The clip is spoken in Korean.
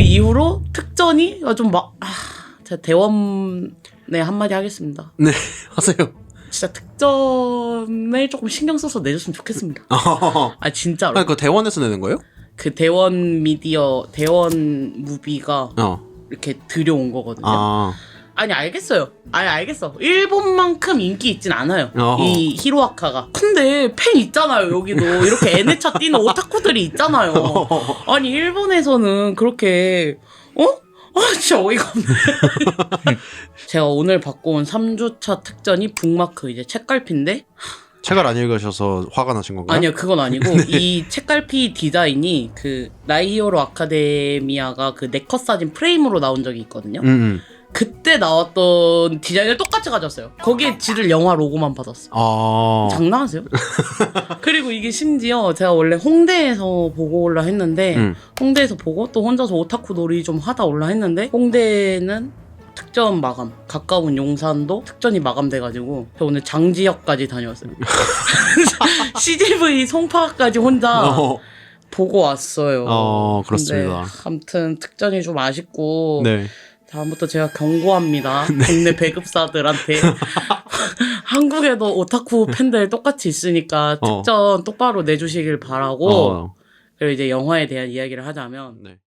이후로 특전이 좀 막, 아, 제가 대원에 한마디 하겠습니다. 네, 하세요. 진짜 특전을 조금 신경 써서 내줬으면 좋겠습니다. 아, 진짜로. 아니, 그거 대원에서 내는 거예요? 그 대원 미디어, 대원 무비가 어. 이렇게 들여온 거거든요. 아, 아니 알겠어요. 아니 알겠어. 일본만큼 인기 있진 않아요. 어허. 이 히로아카가. 근데 팬 있잖아요. 여기도 이렇게 N회차 뛰는 오타쿠들이 있잖아요. 아니 일본에서는 그렇게 어? 아 진짜 어이가 없네. 제가 오늘 받고 온 3주차 특전이 북마크 이제 책갈피인데 책을 안 읽으셔서 화가 나신 건가요? 아니요 그건 아니고 이 책갈피 디자인이 그 라이히어로 아카데미아가 그 네컷 사진 프레임으로 나온 적이 있거든요. 음, 음. 그때 나왔던 디자인을 똑같이 가졌어요. 거기에 지를 영화 로고만 받았어. 아, 장난하세요? 그리고 이게 심지어 제가 원래 홍대에서 보고 올라 했는데 음. 홍대에서 보고 또 혼자서 오타쿠 놀이 좀 하다 올라 했는데 홍대는 특전 마감 가까운 용산도 특전이 마감돼가지고 저 오늘 장지역까지 다녀왔어요. CGV 송파까지 혼자 어, 보고 왔어요. 어, 그렇습니다. 근데 아무튼 특전이 좀 아쉽고 네. 다음부터 제가 경고합니다. 국내 배급사들한테. 한국에도 오타쿠 팬들 똑같이 있으니까 어. 특전 똑바로 내주시길 바라고, 어, 그리고 이제 영화에 대한 이야기를 하자면, 네.